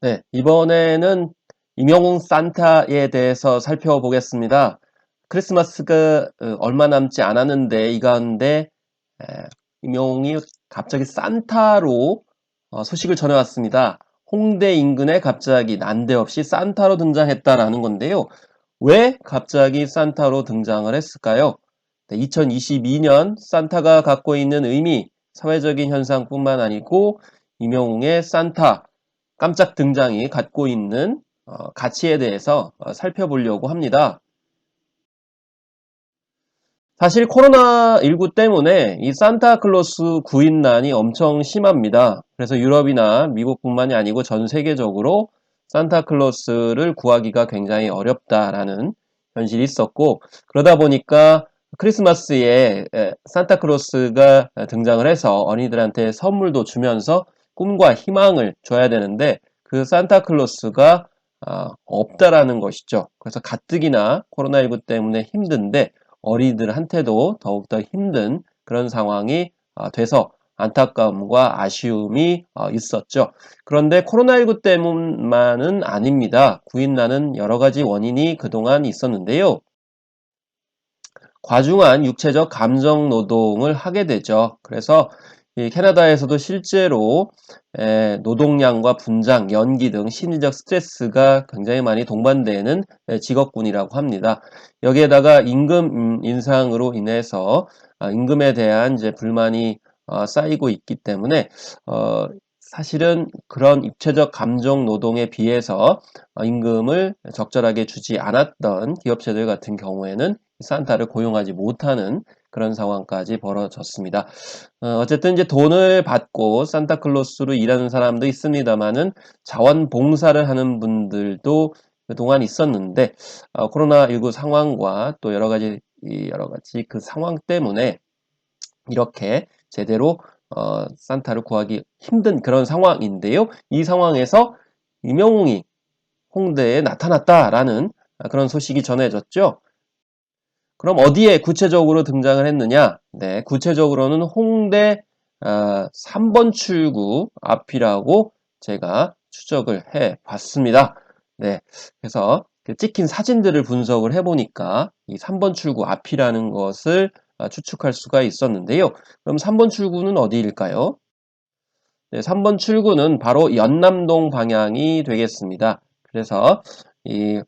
네, 이번에는 임영웅 산타에 대해서 살펴보겠습니다. 크리스마스가 어, 얼마 남지 않았는데 이 가운데 에, 임영웅이 갑자기 산타로 어, 소식을 전해왔습니다. 홍대 인근에 갑자기 난데없이 산타로 등장했다라는 건데요. 왜 갑자기 산타로 등장을 했을까요? 네, 2022년 산타가 갖고 있는 의미, 사회적인 현상뿐만 아니고 임영웅의 산타 깜짝 등장이 갖고 있는 어, 가치에 대해서 어, 살펴보려고 합니다. 사실 코로나19 때문에 이 산타클로스 구인난이 엄청 심합니다. 그래서 유럽이나 미국뿐만이 아니고 전 세계적으로 산타클로스를 구하기가 굉장히 어렵다라는 현실이 있었고 그러다 보니까 크리스마스에 산타클로스가 등장을 해서 어린이들한테 선물도 주면서 꿈과 희망을 줘야 되는데 그 산타클로스가 아, 없다라는 것이죠. 그래서 가뜩이나 코로나19 때문에 힘든데 어린이들한테도 더욱더 힘든 그런 상황이 아, 돼서 안타까움과 아쉬움이 어, 있었죠. 그런데 코로나19 때문만은 아닙니다. 구인난은 여러 가지 원인이 그동안 있었는데요. 과중한 육체적 감정 노동을 하게 되죠. 그래서 캐나다에서도 실제로 노동량과 분장, 연기 등 심리적 스트레스가 굉장히 많이 동반되는 직업군이라고 합니다. 여기에다가 임금 음, 인상으로 인해서 아, 임금에 대한 이제 불만이 어, 쌓이고 있기 때문에 어, 사실은 그런 입체적 감정 노동에 비해서 어, 임금을 적절하게 주지 않았던 기업체들 같은 경우에는 산타를 고용하지 못하는 그런 상황까지 벌어졌습니다. 어, 쨌든 이제 돈을 받고 산타클로스로 일하는 사람도 있습니다만은 자원봉사를 하는 분들도 그동안 있었는데 어, 코로나19 상황과 또 여러 가지 여러 가지 그 상황 때문에 이렇게 제대로 어, 산타를 구하기 힘든 그런 상황인데요. 이 상황에서 이명웅이 홍대에 나타났다라는 그런 소식이 전해졌죠. 그럼 어디에 구체적으로 등장을 했느냐? 네, 구체적으로는 홍대 어, 3번 출구 앞이라고 제가 추적을 해 봤습니다. 네, 그래서 그 찍힌 사진들을 분석을 해보니까 이 3번 출구 앞이라는 것을 어, 추측할 수가 있었는데요. 그럼 3번 출구는 어디일까요? 네, 3번 출구는 바로 연남동 방향이 되겠습니다. 그래서 이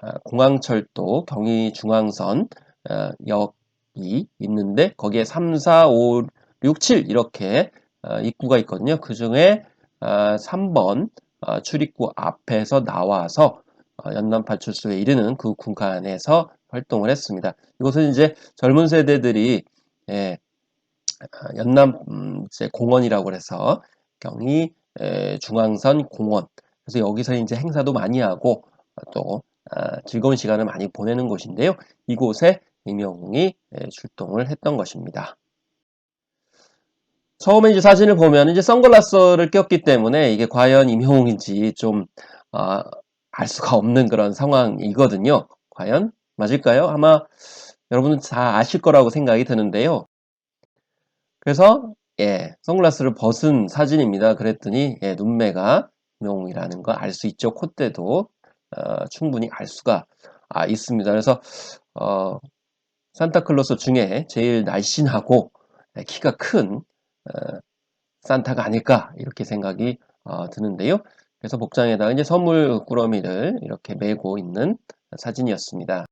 아, 공항철도 경의중앙선 어, 역이 있는데 거기에 3, 4, 5, 6, 7 이렇게 어, 입구가 있거든요. 그 중에 3번 어, 출입구 앞에서 나와서 연남 파출소에 이르는 그 구간에서 활동을 했습니다. 이것은 이제 젊은 세대들이 예, 연남 음, 공원이라고 해서 경의 중앙선 공원 그래서 여기서 이제 행사도 많이 하고 또 즐거운 시간을 많이 보내는 곳인데요. 이곳에 임영웅이 예, 출동을 했던 것입니다. 처음에 이제 사진을 보면 이제 선글라스를 꼈기 때문에 이게 과연 임영웅인지 좀, 어, 알 수가 없는 그런 상황이거든요. 과연 맞을까요? 아마 여러분은 다 아실 거라고 생각이 드는데요. 그래서, 예, 선글라스를 벗은 사진입니다. 그랬더니, 예, 눈매가 임영웅이라는 거 알 수 있죠. 콧대도, 어, 충분히 알 수가 아, 있습니다. 그래서, 어, 산타클로스 중에 제일 날씬하고 키가 큰 어, 산타가 아닐까 이렇게 생각이 어, 드는데요. 그래서 복장에다가 이제 선물 꾸러미를 이렇게 메고 있는 사진이었습니다.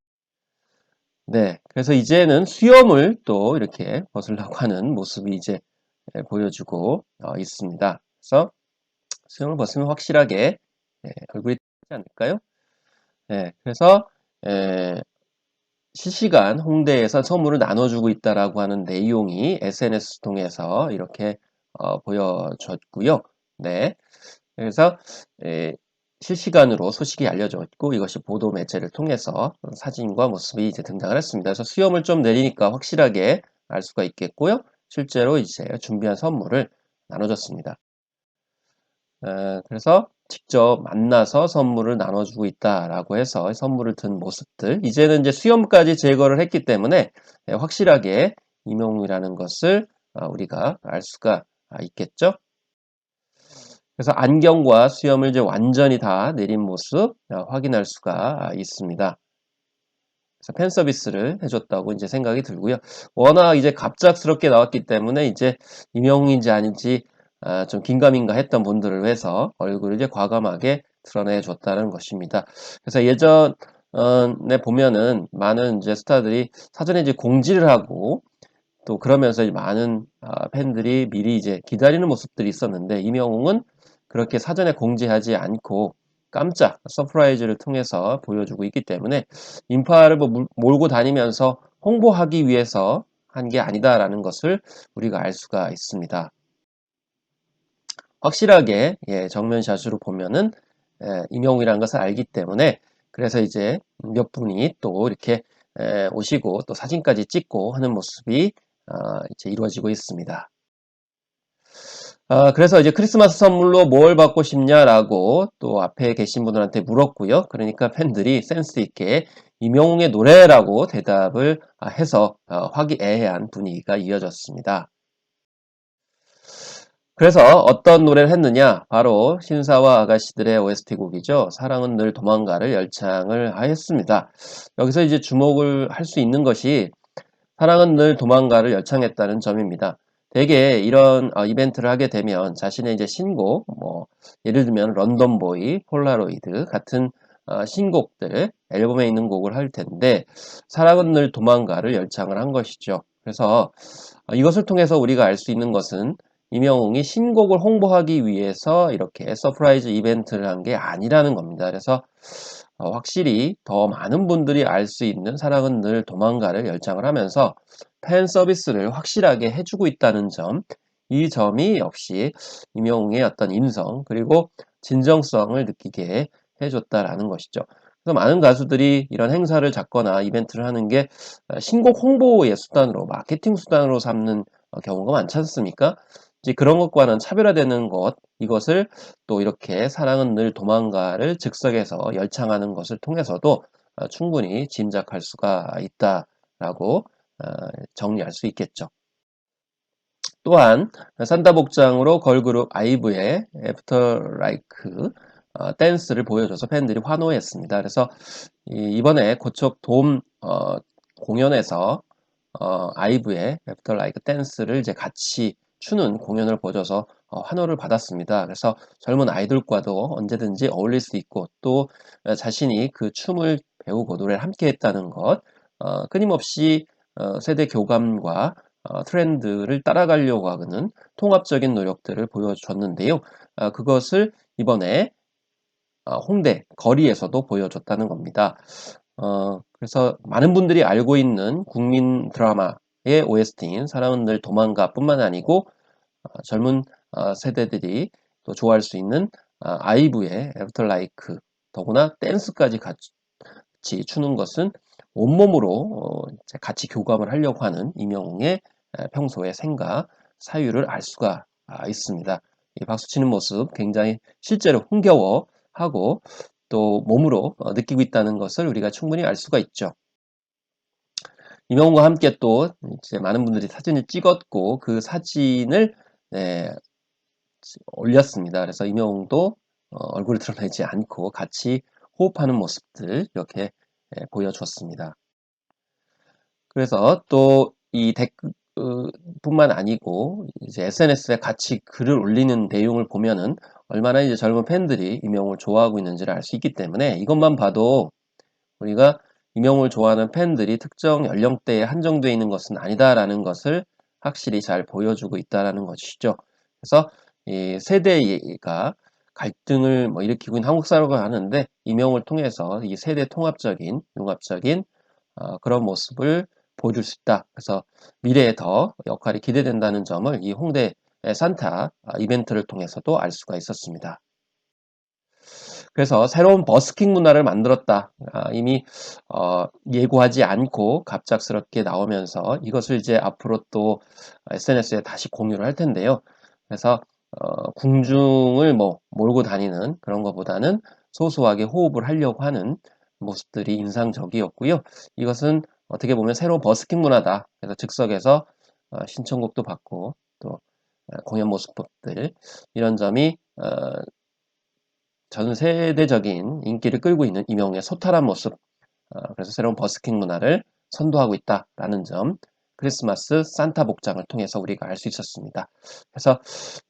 네, 그래서 이제는 수염을 또 이렇게 벗으려고 하는 모습이 이제 보여주고 어, 있습니다. 그래서 수염을 벗으면 확실하게 얼굴이 되지 않을까요? 네, 그래서 실시간 홍대에서 선물을 나눠주고 있다라고 하는 내용이 SNS 통해서 이렇게 어, 보여졌고요. 네. 그래서 에, 실시간으로 소식이 알려졌고 이것이 보도 매체를 통해서 사진과 모습이 이제 등장을 했습니다. 그래서 수염을 좀 내리니까 확실하게 알 수가 있겠고요. 실제로 이제 준비한 선물을 나눠줬습니다. 에, 그래서 직접 만나서 선물을 나눠주고 있다라고 해서 선물을 든 모습들 이제는 이제 수염까지 제거를 했기 때문에 예, 확실하게 임용이라는 것을 아, 우리가 알 수가 있겠죠. 그래서 안경과 수염을 이제 완전히 다 내린 모습 확인할 수가 있습니다. 팬 서비스를 해줬다고 이제 생각이 들고요. 워낙 이제 갑작스럽게 나왔기 때문에 이제 임영웅인지 아닌지 아, 좀 긴가민가 했던 분들을 위해서 얼굴을 이제 과감하게 드러내 줬다는 것입니다. 그래서 예전에 보면은 많은 이제 스타들이 사전에 이제 공지를 하고 또 그러면서 많은 아, 팬들이 미리 이제 기다리는 모습들이 있었는데 이명웅은 그렇게 사전에 공지하지 않고 깜짝 서프라이즈를 통해서 보여주고 있기 때문에 인파를 뭐 몰고 다니면서 홍보하기 위해서 한 게 아니다라는 것을 우리가 알 수가 있습니다. 확실하게 예, 정면 샷으로 보면은 예, 임영웅이라는 것을 알기 때문에 그래서 이제 몇 분이 또 이렇게 예, 오시고 또 사진까지 찍고 하는 모습이 어, 이제 이루어지고 있습니다. 아, 그래서 이제 크리스마스 선물로 뭘 받고 싶냐라고 또 앞에 계신 분들한테 물었고요. 그러니까 팬들이 센스 있게 임영웅의 노래라고 대답을 아, 해서 어, 화기애애한 분위기가 이어졌습니다. 그래서 어떤 노래를 했느냐? 바로 신사와 아가씨들의 OST 곡이죠. 사랑은 늘 도망가를 열창을 하였습니다. 여기서 이제 주목을 할 수 있는 것이 사랑은 늘 도망가를 열창했다는 점입니다. 대개 이런 어, 이벤트를 하게 되면 자신의 이제 신곡, 뭐 예를 들면 런던보이, 폴라로이드 같은 어, 신곡들 앨범에 있는 곡을 할 텐데 사랑은 늘 도망가를 열창을 한 것이죠. 그래서 어, 이것을 통해서 우리가 알 수 있는 것은 이명웅이 신곡을 홍보하기 위해서 이렇게 서프라이즈 이벤트를 한 게 아니라는 겁니다. 그래서 어, 확실히 더 많은 분들이 알 수 있는 사랑은 늘 도망가를 열창을 하면서 팬 서비스를 확실하게 해주고 있다는 점, 이 점이 역시 이명웅의 어떤 인성 그리고 진정성을 느끼게 해줬다라는 것이죠. 그래서 많은 가수들이 이런 행사를 잡거나 이벤트를 하는 게 신곡 홍보의 수단으로 마케팅 수단으로 삼는 경우가 많지 않습니까? 이제 그런 것과는 차별화되는 것, 이것을 또 이렇게 사랑은 늘 도망가를 즉석에서 열창하는 것을 통해서도 어, 충분히 짐작할 수가 있다라고 어, 정리할 수 있겠죠. 또한 산타 복장으로 걸그룹 아이브의 애프터 라이크 어, 댄스를 보여줘서 팬들이 환호했습니다. 그래서 이번에 고척 돔 공연에서 아이브의 애프터 라이크 댄스를 이제 같이 추는 공연을 보여줘서 어, 환호를 받았습니다. 그래서 젊은 아이들과도 언제든지 어울릴 수 있고 또 어, 자신이 그 춤을 배우고 노래를 함께 했다는 것 어, 끊임없이 어, 세대 교감과 어, 트렌드를 따라가려고 하는 통합적인 노력들을 보여줬는데요. 어, 그것을 이번에 홍대 거리에서도 보여줬다는 겁니다. 그래서 많은 분들이 알고 있는 국민 드라마 의 OST인 늘 도망가 뿐만 아니고 젊은 세대들이 또 좋아할 수 있는 아이브의 애프터라이크 더구나 댄스까지 같이 추는 것은 온몸으로 어, 같이 교감을 하려고 하는 이명웅의 평소의 생각, 사유를 알 수가 아, 있습니다. 박수 치는 모습 굉장히 실제로 흥겨워하고 또 몸으로 어, 느끼고 있다는 것을 우리가 충분히 알 수가 있죠. 이명웅과 함께 또 이제 많은 분들이 사진을 찍었고 그 사진을 네, 올렸습니다. 그래서 이명웅도 어, 얼굴을 드러내지 않고 같이 호흡하는 모습들 이렇게 예, 보여줬습니다. 그래서 또 이 댓글뿐만 아니고 이제 SNS에 같이 글을 올리는 내용을 보면은 얼마나 이제 젊은 팬들이 이명을 좋아하고 있는지를 알 수 있기 때문에 이것만 봐도 우리가 이명을 좋아하는 팬들이 특정 연령대에 한정되어 있는 것은 아니다라는 것을 확실히 잘 보여주고 있다는 것이죠. 그래서 이 세대가 갈등을 뭐 일으키고 있는 한국 사회가 하는데 임명을 통해서 이 세대 통합적인 융합적인 어, 그런 모습을 보여줄 수 있다. 그래서 미래에 더 역할이 기대된다는 점을 이 홍대 산타 이벤트를 통해서도 알 수가 있었습니다. 그래서 새로운 버스킹 문화를 만들었다. 아, 이미 어, 예고하지 않고 갑작스럽게 나오면서 이것을 이제 앞으로 또 SNS에 다시 공유를 할 텐데요. 그래서 어, 궁중을 뭐 몰고 다니는 그런 것보다는 소소하게 호흡을 하려고 하는 모습들이 인상적이었고요. 이것은 어떻게 보면 새로운 버스킹 문화다. 그래서 즉석에서 어, 신청곡도 받고 또 어, 공연 모습들 이런 점이 어, 전 세대적인 인기를 끌고 있는 이명웅의 소탈한 모습, 어, 그래서 새로운 버스킹 문화를 선도하고 있다라는 점, 크리스마스 산타 복장을 통해서 우리가 알 수 있었습니다. 그래서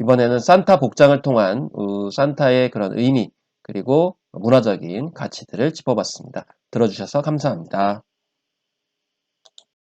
이번에는 산타 복장을 통한 어, 산타의 그런 의미 그리고 문화적인 가치들을 짚어봤습니다. 들어주셔서 감사합니다.